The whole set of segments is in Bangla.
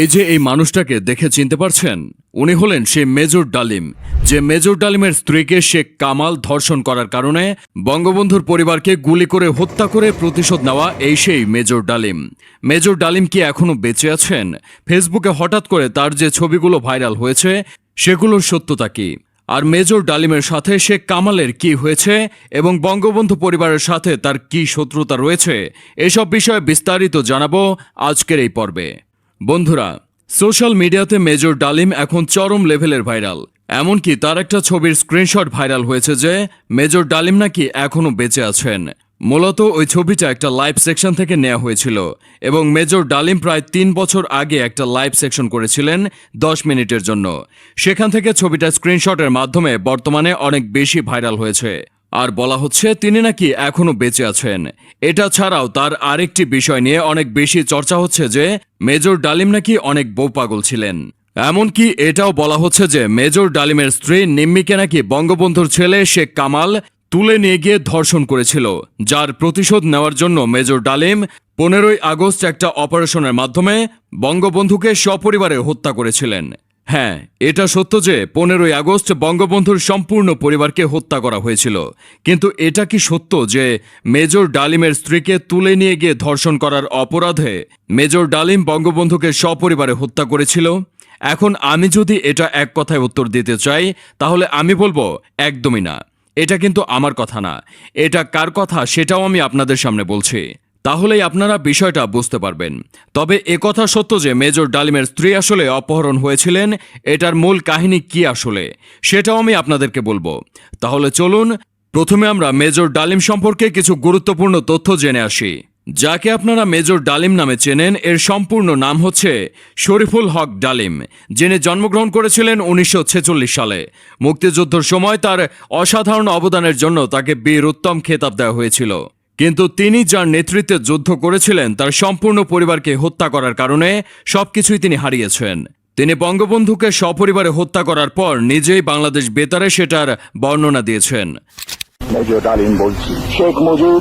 এই যে এই মানুষটাকে দেখে চিনতে পারছেন? উনি হলেন সে মেজর ডালিম। যে মেজর ডালিমের স্ত্রীকে শেখ কামাল ধর্ষণ করার কারণে বঙ্গবন্ধুর পরিবারকে গুলি করে হত্যা করে প্রতিশোধ নেওয়া এই সেই মেজর ডালিম। মেজর ডালিম কি এখনও বেঁচে আছেন? ফেসবুকে হঠাৎ করে তার যে ছবিগুলো ভাইরাল হয়েছে, সেগুলোর সত্যতা কি? আর মেজর ডালিমের সাথে শেখ কামালের কি হয়েছে এবং বঙ্গবন্ধু পরিবারের সাথে তার কি শত্রুতা রয়েছে, এসব বিষয়ে বিস্তারিত জানাব আজকের এই পর্বে। বন্ধুরা, সোশ্যাল মিডিয়াতে মেজর ডালিম এখন চরম লেভেলের ভাইরাল। এমনকি তার একটা ছবির স্ক্রিনশট ভাইরাল হয়েছে যে, মেজর ডালিম নাকি এখনও বেঁচে আছেন। মূলত ওই ছবিটা একটা লাইভ সেকশন থেকে নেওয়া হয়েছিল এবং মেজর ডালিম প্রায় তিন বছর আগে একটা লাইভ সেকশন করেছিলেন দশ মিনিটের জন্য। সেখান থেকে ছবিটা স্ক্রিনশটের মাধ্যমে বর্তমানে অনেক বেশি ভাইরাল হয়েছে। আর বলা হচ্ছে তিনি নাকি এখনও বেঁচে আছেন। এটা ছাড়াও তার আরেকটি বিষয় নিয়ে অনেক বেশি চর্চা হচ্ছে যে, মেজর ডালিম নাকি অনেক বউপাগল ছিলেন। এমনকি এটাও বলা হচ্ছে যে, মেজর ডালিমের স্ত্রী নিম্মিকে নাকি বঙ্গবন্ধুর ছেলে শেখ কামাল তুলে নিয়ে গিয়ে ধর্ষণ করেছিল, যার প্রতিশোধ নেওয়ার জন্য মেজর ডালিম পনেরোই আগস্ট একটা অপারেশনের মাধ্যমে বঙ্গবন্ধুকে সপরিবারে হত্যা করেছিলেন। হ্যাঁ এটা সত্য যে পনেরোই আগস্ট বঙ্গবন্ধুর সম্পূর্ণ পরিবারকে হত্যা করা হয়েছিল। কিন্তু এটা কি সত্য যে মেজর ডালিমের স্ত্রীকে তুলে নিয়ে গিয়ে ধর্ষণ করার অপরাধে মেজর ডালিম বঙ্গবন্ধুকে সপরিবারে হত্যা করেছিল? এখন আমি যদি এটা এক কথায় উত্তর দিতে চাই, তাহলে আমি বলব একদমই না। এটা কিন্তু আমার কথা না। এটা কার কথা সেটাও আমি আপনাদের সামনে বলছি। তাহলেই আপনারা বিষয়টা বুঝতে পারবেন। তবে একথা সত্য যে মেজর ডালিমের স্ত্রী আসলে অপহরণ হয়েছিলেন, এটার মূল কাহিনী কি আসলে, সেটাও আমি আপনাদেরকে বলব। তাহলে চলুন, প্রথমে আমরা মেজর ডালিম সম্পর্কে কিছু গুরুত্বপূর্ণ তথ্য জেনে আসি। যাকে আপনারা মেজর ডালিম নামে চেনেন, এর সম্পূর্ণ নাম হচ্ছে শরীফুল হক ডালিম, যিনি জন্মগ্রহণ করেছিলেন উনিশশো ছেচল্লিশ সালে। মুক্তিযুদ্ধর সময় তার অসাধারণ অবদানের জন্য তাকে বীর উত্তম খেতাব দেওয়া হয়েছিল। কিন্তু তিনি যার নেতৃত্বে যুদ্ধ করেছিলেন, তার সম্পূর্ণ পরিবারকে হত্যা করার কারণে সবকিছুই তিনি হারিয়েছেন। তিনি বঙ্গবন্ধুকে সপরিবারে হত্যা করার পর নিজেই বাংলাদেশ বেতারে সেটার বর্ণনা দিয়েছেন। বলছি, শেখ মুজিব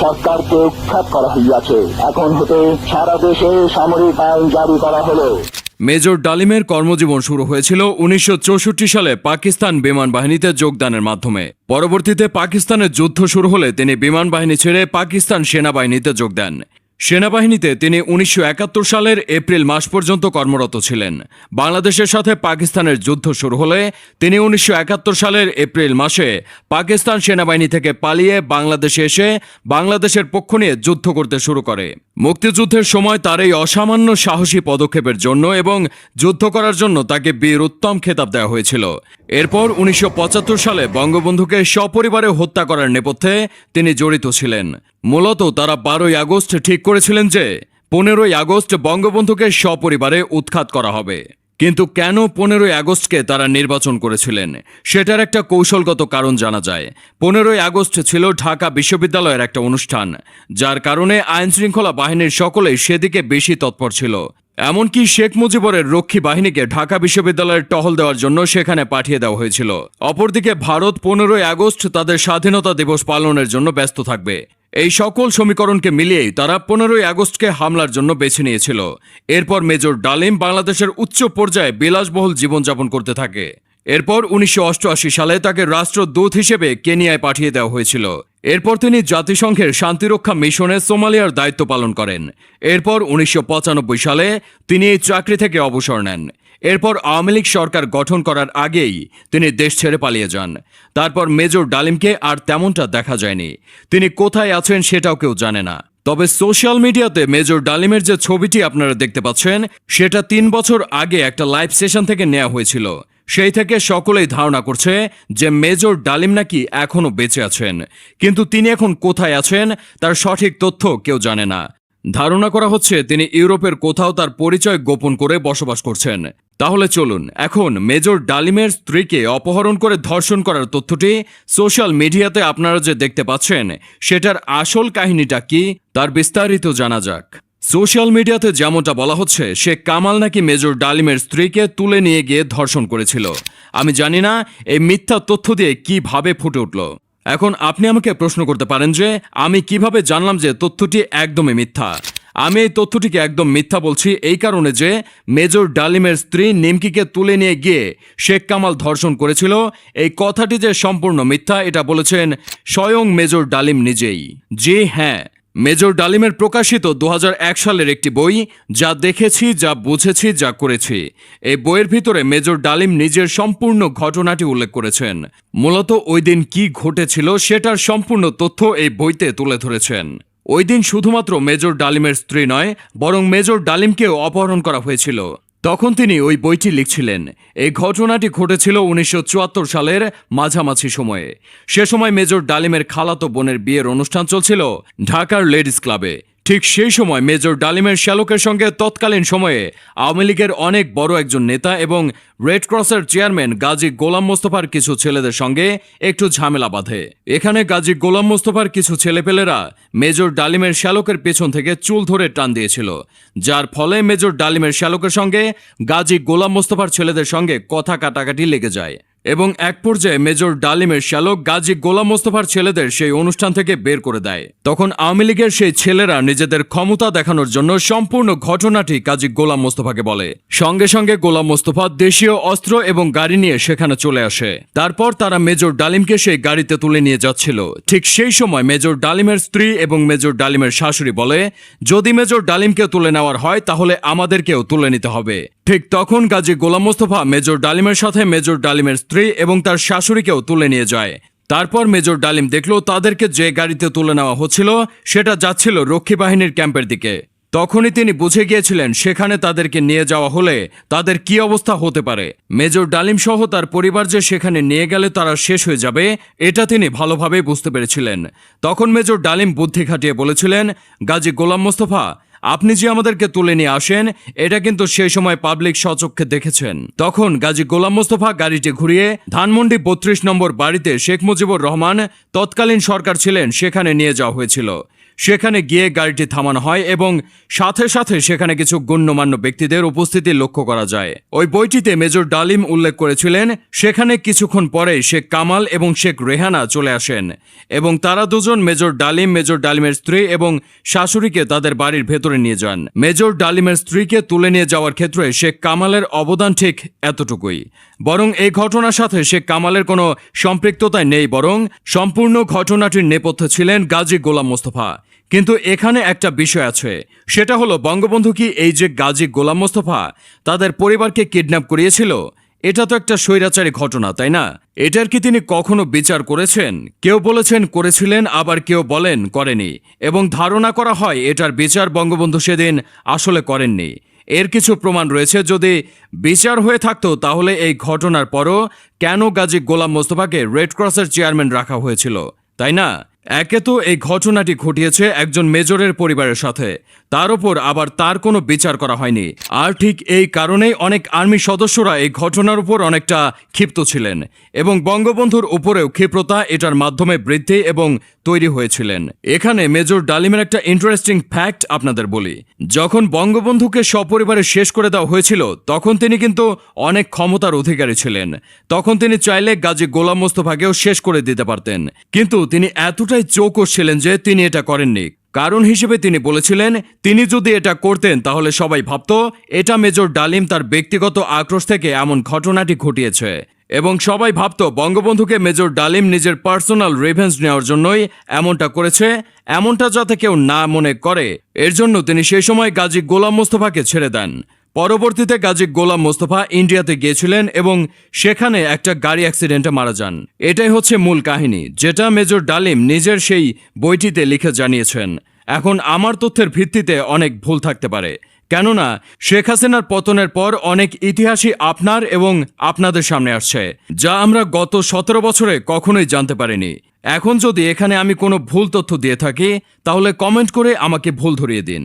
সরকারকে উৎখাত করা হইয়াছে। এখন হতে সারা দেশে সামরিক আইন জারি করা হলো। মেজর ডালিমের কর্মজীবন শুরু হয়েছিল উনিশশো চৌষট্টি সালে পাকিস্তান বিমান বাহিনীতে যোগদানের মাধ্যমে। পরবর্তীতে পাকিস্তানের যুদ্ধ শুরু হলে তিনি বিমান বাহিনী ছেড়ে পাকিস্তান সেনাবাহিনীতে যোগ দেন। সেনাবাহিনীতে তিনি উনিশশো একাত্তর সালের এপ্রিল মাস পর্যন্ত কর্মরত ছিলেন। বাংলাদেশের সাথে পাকিস্তানের যুদ্ধ শুরু হলে তিনি উনিশশো একাত্তর সালের এপ্রিল মাসে পাকিস্তান সেনাবাহিনী থেকে পালিয়ে বাংলাদেশে এসে বাংলাদেশের পক্ষ নিয়ে যুদ্ধ করতে শুরু করে। মুক্তিযুদ্ধের সময় তার এই অসামান্য সাহসী পদক্ষেপের জন্য এবং যুদ্ধ করার জন্য তাকে বীর উত্তম খেতাব দেওয়া হয়েছিল। এরপর উনিশশো পঁচাত্তর সালে বঙ্গবন্ধুকে সপরিবারে হত্যা করার নেপথ্যে তিনি জড়িত ছিলেন। মূলত তারা বারোই আগস্ট ঠিক করেছিলেন যে, পনেরোই আগস্ট বঙ্গবন্ধুকে সপরিবারে উৎখাত করা হবে। কিন্তু কেন পনেরোই আগস্টকে তারা নির্বাচন করেছিলেন? সেটার একটা কৌশলগত কারণ জানা যায়। পনেরোই আগস্ট ছিল ঢাকা বিশ্ববিদ্যালয়ের একটা অনুষ্ঠান, যার কারণে আইনশৃঙ্খলা বাহিনীর সকলেই সেদিকে বেশি তৎপর ছিল। এমনকি শেখ মুজিবরের রক্ষী বাহিনীকে ঢাকা বিশ্ববিদ্যালয়ের টহল দেওয়ার জন্য সেখানে পাঠিয়ে দেওয়া হয়েছিল। অপরদিকে ভারত পনেরোই আগস্ট তাদের স্বাধীনতা দিবস পালনের জন্য ব্যস্ত থাকবে। এই সকল সমীকরণকে মিলিয়েই তারা পনেরোই আগস্টকে হামলার জন্য বেছে নিয়েছিল। এরপর মেজর ডালিম বাংলাদেশের উচ্চ পর্যায়ে বিলাসবহুল জীবনযাপন করতে থাকে। এরপর উনিশশো অষ্টআশি সালে তাকে রাষ্ট্রদূত হিসেবে কেনিয়ায় পাঠিয়ে দেওয়া হয়েছিল। এরপর তিনি জাতিসংঘের শান্তিরক্ষা মিশনে সোমালিয়ার দায়িত্ব পালন করেন। এরপর উনিশশো পঁচানব্বই সালে তিনি এই চাকরি থেকে অবসর নেন। এরপর আওয়ামী লীগ সরকার গঠন করার আগেই তিনি দেশ ছেড়ে পালিয়ে যান। তারপর মেজর ডালিমকে আর তেমনটা দেখা যায়নি। তিনি কোথায় আছেন সেটাও কেউ জানে না। তবে সোশ্যাল মিডিয়াতে মেজর ডালিমের যে ছবিটি আপনারা দেখতে পাচ্ছেন, সেটা তিন বছর আগে একটা লাইভ সেশন থেকে নেওয়া হয়েছিল। সেই থেকে সকলেই ধারণা করছে যে মেজর ডালিম নাকি এখনও বেঁচে আছেন। কিন্তু তিনি এখন কোথায় আছেন, তার সঠিক তথ্য কেউ জানে না। ধারণা করা হচ্ছে তিনি ইউরোপের কোথাও তার পরিচয় গোপন করে বসবাস করছেন। তাহলে চলুন, এখন মেজর ডালিমের স্ত্রীকে অপহরণ করে ধর্ষণ করার তথ্যটি সোশ্যাল মিডিয়াতে আপনারা যে দেখতে পাচ্ছেন, সেটার আসল কাহিনীটা কি, তার বিস্তারিত জানা যাক। সোশ্যাল মিডিয়াতে যেমনটা বলা হচ্ছে, সে কামাল নাকি মেজর ডালিমের স্ত্রীকে তুলে নিয়ে গিয়ে ধর্ষণ করেছিল। আমি জানি না এই মিথ্যা তথ্য দিয়ে কীভাবে ফুটে উঠল। এখন আপনি আমাকে প্রশ্ন করতে পারেন যে, আমি কীভাবে জানলাম যে তথ্যটি একদমই মিথ্যা? আমি এই তথ্যটিকে একদম মিথ্যা বলছি এই কারণে যে, মেজর ডালিমের স্ত্রী নিমকিকে তুলে নিয়ে গিয়ে শেখ কামাল ধর্ষণ করেছিল। এই কথাটি যে সম্পূর্ণ মিথ্যা, এটা বলেছেন স্বয়ং মেজর ডালিম নিজেই। জি হ্যাঁ। মেজর ডালিমের প্রকাশিত দু হাজার এক সালের একটি বই যা দেখেছি, যা বুঝেছি, যা করেছি। এই বইয়ের ভিতরে মেজর ডালিম নিজের সম্পূর্ণ ঘটনাটি উল্লেখ করেছেন। মূলত ওই দিন কী ঘটেছিল সেটার সম্পূর্ণ তথ্য এই বইতে তুলে ধরেছেন। ওই দিন শুধুমাত্র মেজর ডালিমের স্ত্রী নয়, বরং মেজর ডালিমকেও অপহরণ করা হয়েছিল। তখন তিনি ওই বইটি লিখছিলেন। এই ঘটনাটি ঘটেছিল উনিশশো চুয়াত্তর সালের মাঝামাঝি সময়ে। সে সময় মেজর ডালিমের খালাতো বোনের বিয়ের অনুষ্ঠান চলছিল ঢাকার লেডিস ক্লাবে। ঠিক সেই সময় মেজর ডালিমের শ্যালকের সঙ্গে তৎকালীন সময়ে আওয়ামী লীগের অনেক বড় একজন নেতা এবং রেড ক্রসের চেয়ারম্যান গাজী গোলাম মোস্তফার কিছু ছেলেদের সঙ্গে একটু ঝামেলা বাঁধে। এখানে গাজী গোলাম মোস্তফার কিছু ছেলেপেলেরা মেজর ডালিমের শ্যালকের পেছন থেকে চুল ধরে টান দিয়েছিল, যার ফলে মেজর ডালিমের শ্যালকের সঙ্গে গাজী গোলাম মোস্তফার ছেলেদের সঙ্গে কথা কাটাকাটি লেগে যায়। এবং এক পর্যায়ে মেজর ডালিমের শ্যালক গাজী গোলাম মোস্তফার ছেলেদের সেই অনুষ্ঠান থেকে বের করে দেয়। তখন আওয়ামী লীগের সেই ছেলেরা নিজেদের ক্ষমতা দেখানোর জন্য সম্পূর্ণ ঘটনাটি গাজী গোলাম মোস্তফাকে বলে। সঙ্গে সঙ্গে গোলাম মোস্তফা দেশীয় অস্ত্র এবং গাড়ি নিয়ে সেখানে চলে আসে। তারপর তারা মেজর ডালিমকে সেই গাড়িতে তুলে নিয়ে যাচ্ছিল। ঠিক সেই সময় মেজর ডালিমের স্ত্রী এবং মেজর ডালিমের শাশুড়ি বলে, যদি মেজর ডালিমকে তুলে নেওয়ার হয়, তাহলে আমাদেরকেও তুলে নিতে হবে। ঠিক তখন গাজী গোলাম মোস্তফা মেজর ডালিমের সাথে মেজর ডালিমের স্ত্রী এবং তার শাশুড়িকেও তুলে নিয়ে যায়। তারপর মেজর ডালিম দেখল তাদেরকে যে গাড়িতে তুলে নেওয়া হচ্ছিল, সেটা যাচ্ছিল রক্ষী বাহিনীর ক্যাম্পের দিকে। তখনই তিনি বুঝে গিয়েছিলেন সেখানে তাদেরকে নিয়ে যাওয়া হলে তাদের কি অবস্থা হতে পারে। মেজর ডালিম সহ তার পরিবার যে সেখানে নিয়ে গেলে তারা শেষ হয়ে যাবে, এটা তিনি ভালোভাবে বুঝতে পেরেছিলেন। তখন মেজর ডালিম বুদ্ধি খাটিয়ে বলেছিলেন, গাজী গোলাম মোস্তফা আপনি যে আমাদেরকে তুলে নিয়ে আসেন, এটা কিন্তু সেই সময় পাবলিক সচক্ষে দেখেছেন। তখন গাজী গোলাম মোস্তফা গাড়িটি ঘুরিয়ে ধানমন্ডি বত্রিশ নম্বর বাড়িতে শেখ মুজিবুর রহমান তৎকালীন সরকার ছিলেন, সেখানে নিয়ে যাওয়া হয়েছিল। সেখানে গিয়ে গাড়িটি থামানো হয় এবং সাথে সাথে সেখানে কিছু গণ্যমান্য ব্যক্তিদের উপস্থিতি লক্ষ্য করা যায়। ওই বইটিতে মেজর ডালিম উল্লেখ করেছিলেন, সেখানে কিছুক্ষণ পরে শেখ কামাল এবং শেখ রেহানা চলে আসেন এবং তারা দুজন মেজর ডালিম, মেজর ডালিমের স্ত্রী এবং শাশুড়িকে তাদের বাড়ির ভেতরে নিয়ে যান। মেজর ডালিমের স্ত্রীকে তুলে নিয়ে যাওয়ার ক্ষেত্রে শেখ কামালের অবদান ঠিক এতটুকুই। বরং এই ঘটনার সাথে শেখ কামালের কোনো সম্পৃক্ততায় নেই, বরং সম্পূর্ণ ঘটনাটির নেপথ্যে ছিলেন গাজী গোলাম মোস্তফা। কিন্তু এখানে একটা বিষয় আছে। সেটা হলো, বঙ্গবন্ধু কি এই যে গাজী গোলাম মোস্তফা তাদের পরিবারকে কিডন্যাপ করিয়েছিল? এটা তো একটা স্বৈরাচারী ঘটনা, তাই না? এটার কি তিনি কখনো বিচার করেছেন? কেউ বলেছেন করেছিলেন, আবার কেউ বলেন করেনি। এবং ধারণা করা হয় এটার বিচার বঙ্গবন্ধু সেদিন আসলে করেননি। এর কিছু প্রমাণ রয়েছে, যদি বিচার হয়ে থাকতো তাহলে এই ঘটনার পরও কেন গাজী গোলাম মোস্তফাকে রেড ক্রসের চেয়ারম্যান রাখা হয়েছিল, তাই না? একে তো এই ঘটনাটি ঘটিয়েছে একজন মেজরের পরিবারের সাথে। তার উপর আবার তার কোনো বিচার করা হয়নি। আর ঠিক এই কারণেই অনেক আর্মি সদস্যরা এই ঘটনার উপর অনেকটা ক্ষিপ্ত ছিলেন এবং বঙ্গবন্ধুর উপরেও ক্ষিপ্রতা এটার মাধ্যমে বৃদ্ধি এবং তৈরি হয়েছিলেন। এখানে মেজর ডালিমের একটা ইন্টারেস্টিং ফ্যাক্ট আপনাদের বলি। যখন বঙ্গবন্ধুকে সপরিবারে শেষ করে দেওয়া হয়েছিল, তখন তিনি কিন্তু অনেক ক্ষমতার অধিকারী ছিলেন। তখন তিনি চাইলে গাজী গোলাম মোস্তফাকেও শেষ করে দিতে পারতেন। কিন্তু তিনি এতটাই চৌকস ছিলেন যে তিনি এটা করেননি। কারণ হিসেবে তিনি বলেছিলেন, তিনি যদি এটা করতেন, তাহলে সবাই ভাবত, এটা মেজর ডালিম তার ব্যক্তিগত আক্রোশ থেকে এমন ঘটনাটি ঘটিয়েছে। এবং সবাই ভাবত, বঙ্গবন্ধুকে মেজর ডালিম নিজের পার্সোনাল রেভেন্স নেওয়ার জন্যই এমনটা করেছে, এমনটা যাতে কেউ না মনে করে। এর জন্য তিনি সেই সময় গাজী গোলাম মোস্তফাকে ছেড়ে দেন। পরবর্তীতে গাজী গোলাম মোস্তফা ইন্ডিয়াতে গিয়েছিলেন এবং সেখানে একটা গাড়ি অ্যাক্সিডেন্টে মারা যান। এটাই হচ্ছে মূল কাহিনী, যেটা মেজর ডালিম নিজের সেই বইটিতে লিখে জানিয়েছেন। এখন আমার তথ্যের ভিত্তিতে অনেক ভুল থাকতে পারে। কেননা, শেখ হাসিনার পতনের পর অনেক ইতিহাসই আপনার এবং আপনাদের সামনে আসছে, যা আমরা গত সতেরো বছরে কখনোই জানতে পারিনি। এখন যদি এখানে আমি কোনো ভুল তথ্য দিয়ে থাকি, তাহলে কমেন্ট করে আমাকে ভুল ধরিয়ে দিন।